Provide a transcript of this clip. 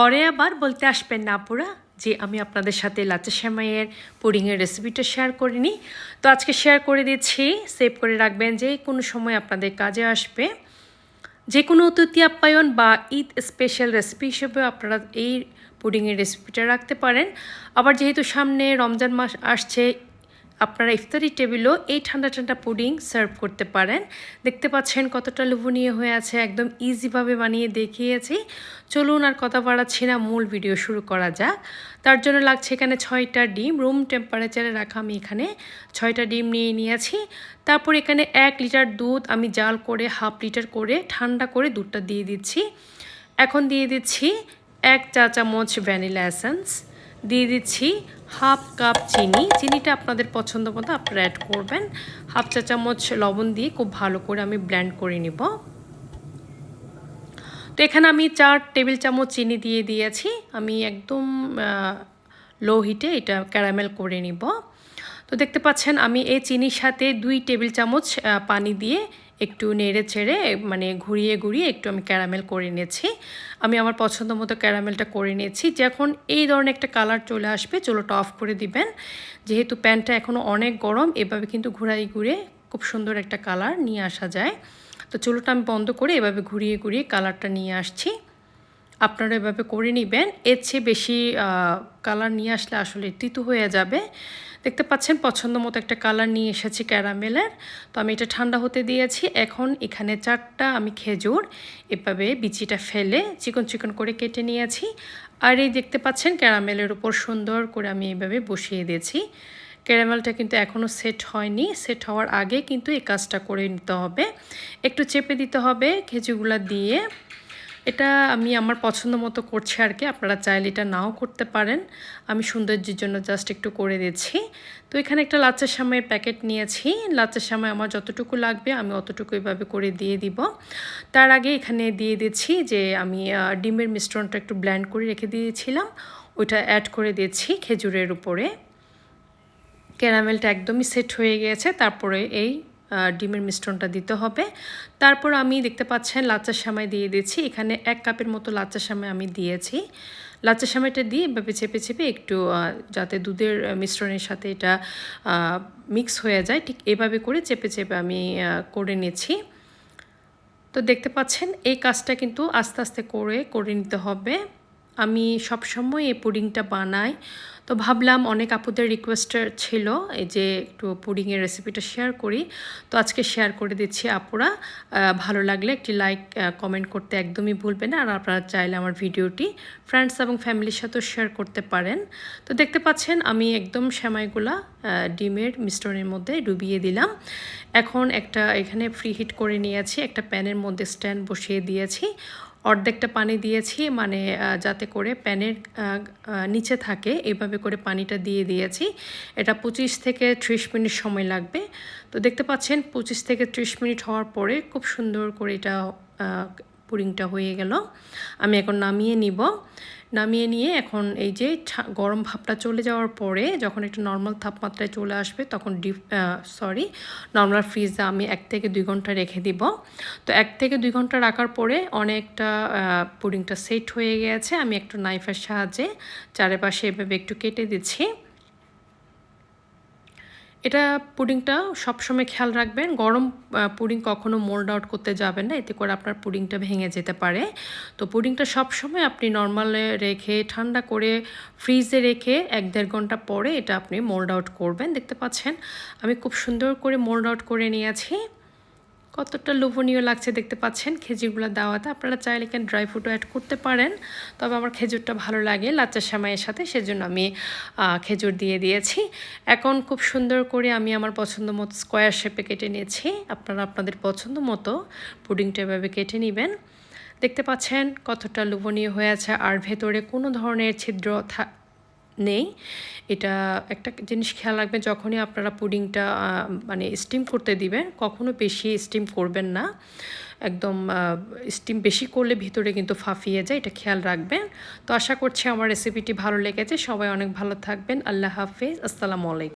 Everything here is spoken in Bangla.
পরে আবার বলতে আসবেন না আপুরা যে আমি আপনাদের সাথে লাচা সেমাইয়ের পুডিংয়ের রেসিপিটা শেয়ার করিনি। তো আজকে শেয়ার করে দিচ্ছি। সেভ করে রাখবেন যে কোনো সময় আপনাদের কাজে আসবে। যে কোনো অতিথি আপ্যায়ন বা ঈদ স্পেশাল রেসিপি হিসেবেও আপনারা এই পুডিংয়ের রেসিপিটা রাখতে পারেন। আবার যেহেতু সামনে রমজান মাস আসছে আপনারা ইফতারি টেবিলও এই ঠান্ডা ঠান্ডা পুডিং সার্ভ করতে পারেন। দেখতে পাচ্ছেন কতটা লোভনীয় হয়ে আছে, একদম ইজিভাবে বানিয়ে দেখিয়েছি। চলুন আর কথা বাড়াচ্ছি না, মূল ভিডিও শুরু করা যাক। তার জন্য লাগছে এখানে ছয়টা ডিম রুম টেম্পারেচারে রাখা আমি এখানে ছয়টা ডিম নিয়ে নিয়েছি। তারপর এখানে এক লিটার দুধ আমি জাল করে হাফ লিটার করে, ঠান্ডা করে দুধটা দিয়ে দিচ্ছি। এখন দিয়ে দিচ্ছি এক চা চামচ ভ্যানিলা এসেন্স দিয়ে দিচ্ছি হাফ কাপ চিনি। চিনিটা আপনাদের পছন্দ মতো আপনারা অ্যাড করবেন। হাফ চা চামচ লবণ দিয়ে খুব ভালো করে আমি ব্ল্যান্ড করে নিব। তো এখানে আমি চার টেবিল চামচ চিনি দিয়ে দিয়েছি। আমি একদম লো হিটে এটা ক্যারামেল করে নিব। তো দেখতে পাচ্ছেন আমি এই চিনির সাথে দুই টেবিল চামচ পানি দিয়ে একটু নেড়ে ছেড়ে মানে ঘুরিয়ে ঘুরিয়ে একটু আমি ক্যারামেল করে নিয়েছি। আমি আমার পছন্দ মতো ক্যারামেলটা করে নিয়েছি। যখন এই ধরনের একটা কালার চলে আসবে, চুলোটা অফ করে দিবেন। যেহেতু প্যান্টটা এখনও অনেক গরম, এভাবে কিন্তু ঘুরাই ঘুরে খুব সুন্দর একটা কালার নিয়ে আসা যায়। তো চুলোটা আমি বন্ধ করে এভাবে ঘুরিয়ে ঘুরিয়ে কালারটা নিয়ে আসছি। আপনারা এভাবে করে নেবেন। এর চেয়ে বেশি কালার নিয়ে আসলে আসলে তিতু হয়ে যাবে। দেখতে পাচ্ছেন পছন্দ মতো একটা কালার নিয়ে এসেছি ক্যারামেলের। তো আমি এটা ঠান্ডা হতে দিয়েছি। এখন এখানে চারটা আমি খেজুর, এভাবে বিচিটা ফেলে চিকন চিকন করে কেটে নিয়েছি। আর এই দেখতে পাচ্ছেন ক্যারামেলের উপর সুন্দর করে আমি এইভাবে বসিয়ে দিয়েছি। ক্যারামেলটা কিন্তু এখনও সেট হয়নি। সেট হওয়ার আগে কিন্তু এই কাজটা করে নিতে হবে। একটু চেপে দিতে হবে খেজুরগুলা দিয়ে। এটা আমি আমার পছন্দ মতো করছি আর কি আপনারা চাইলে এটা নাও করতে পারেন। আমি সৌন্দর্যের জন্য জাস্ট একটু করে দিচ্ছি। তো এখানে একটা লাচ্চার সামের প্যাকেট নিয়েছি। লাচ্চার সাময় আমার যতটুকু লাগবে আমি অতটুকু এভাবে করে দিয়ে দিব। তার আগে এখানে দিয়ে দিচ্ছি যে আমি ডিমের মিশ্রণটা একটু ব্ল্যান্ড করে রেখে দিয়েছিলাম। ওইটা অ্যাড করে দিচ্ছি খেজুরের উপরে। ক্যারামেলটা একদমই সেট হয়ে গেছে। তারপরে এই ডিমের মিশ্রণটা দিতে হবে। তারপর আমি দেখতে পাচ্ছেন লাচ্চার সামাই দিয়ে দিয়েছি। এখানে এক কাপের মতো লাচ্চার সামাই আমি দিয়েছি। লাচ্চার সামাইটা দিয়ে এভাবে চেপে চেপে একটু যাতে দুধের মিশ্রণের সাথে এটা মিক্স হয়ে যায়, ঠিক এভাবে করে চেপে চেপে আমি করে নিয়েছি। তো দেখতে পাচ্ছেন এই কাজটা কিন্তু আস্তে আস্তে করে করে নিতে হবে। আমি সবসময় এই পুডিংটা বানাই। তো ভাবলাম অনেক আপুদের রিকোয়েস্টার ছিল এই যে একটু পুডিংয়ের রেসিপিটা শেয়ার করি। তো আজকে শেয়ার করে দিচ্ছি আপুরা। ভালো লাগলে একটি লাইক কমেন্ট করতে একদমই ভুলবেন না। আর আপনারা চাইলে আমার ভিডিওটি ফ্রেন্ডস এবং ফ্যামিলির সাথেও শেয়ার করতে পারেন। তো দেখতে পাচ্ছেন আমি একদম সেমাইগুলা ডিমের মিশ্রণের মধ্যে ডুবিয়ে দিলাম। এখন একটা এখানে ফ্রি হিট করে নিয়েছি। একটা প্যানের মধ্যে স্ট্যান্ড বসিয়ে দিয়েছি। অর্ধেকটা পানি দিয়েছি মানে যাতে করে প্যানের নিচে থাকে, এভাবে করে পানিটা দিয়ে দিয়েছি। এটা পঁচিশ থেকে ত্রিশ মিনিট সময় লাগবে। তো দেখতে পাচ্ছেন, পঁচিশ থেকে ত্রিশ মিনিট হওয়ার পরে খুব সুন্দর করে এটা পুডিংটা হয়ে গেল। আমি এখন নামিয়ে নিব। নামিয়ে নিয়ে এখন এই যে গরম ভাবটা চলে যাওয়ার পরে যখন একটু নর্মাল তাপমাত্রায় চলে আসবে তখন ডিপ সরি নর্মাল ফ্রিজে আমি এক থেকে দুই ঘণ্টা রেখে দিব। তো এক থেকে দুই ঘণ্টা রাখার পরে অনেকটা পুডিংটা সেট হয়ে গেছে। আমি একটু নাইফের সাহায্যে চারিপাশে এভাবে একটু কেটে দিচ্ছি। এটা পুডিংটা সবসময় খেয়াল রাখবেন। গরম পুডিং কখনো মোল্ড আউট করতে যাবেন না, এতে করে আপনার পুডিংটা ভেঙে যেতে পারে। তো পুডিংটা সবসময় আপনি নর্মালে রেখে, ঠান্ডা করে ফ্রিজে রেখে এক দেড় ঘণ্টা পরে এটা আপনি মোল্ড আউট করবেন। দেখতে পাচ্ছেন, আমি খুব সুন্দর করে মোল্ড আউট করে নিয়েছি। কতটা লোভনীয় লাগছে দেখতে পাচ্ছেন খেজুরগুলো দেওয়াতে। আপনারা চাইলে এখানে ড্রাই ফ্রুটও অ্যাড করতে পারেন। তবে আমার খেজুরটা ভালো লাগে লাচ্চা সামাইয়ের সাথে, সেজন্য আমি খেজুর দিয়ে দিয়েছি। এখন খুব সুন্দর করে আমি আমার পছন্দ মতো স্কোয়ার শেপে কেটে নিয়েছি। আপনারা আপনাদের পছন্দ মতো পুডিংটা এভাবে কেটে নেবেন। দেখতে পাচ্ছেন কতটা লোভনীয় হয়ে আছে। আর ভেতরে কোনো ধরনের ছিদ্র নেই। এটা একটা জিনিস খেয়াল রাখবেন যখনই আপনারা পুডিংটা মানে স্টিম করতে দিবেন, কখনো বেশি স্টিম করবেন না। একদম স্টিম বেশি করলে ভিতরে কিন্তু ফাঁফিয়ে যায়, এটা খেয়াল রাখবেন। তো আশা করছি আমার রেসিপিটি ভালো লেগেছে। সবাই অনেক ভালো থাকবেন। আল্লাহ হাফিজ। আসসালামু আলাইকুম।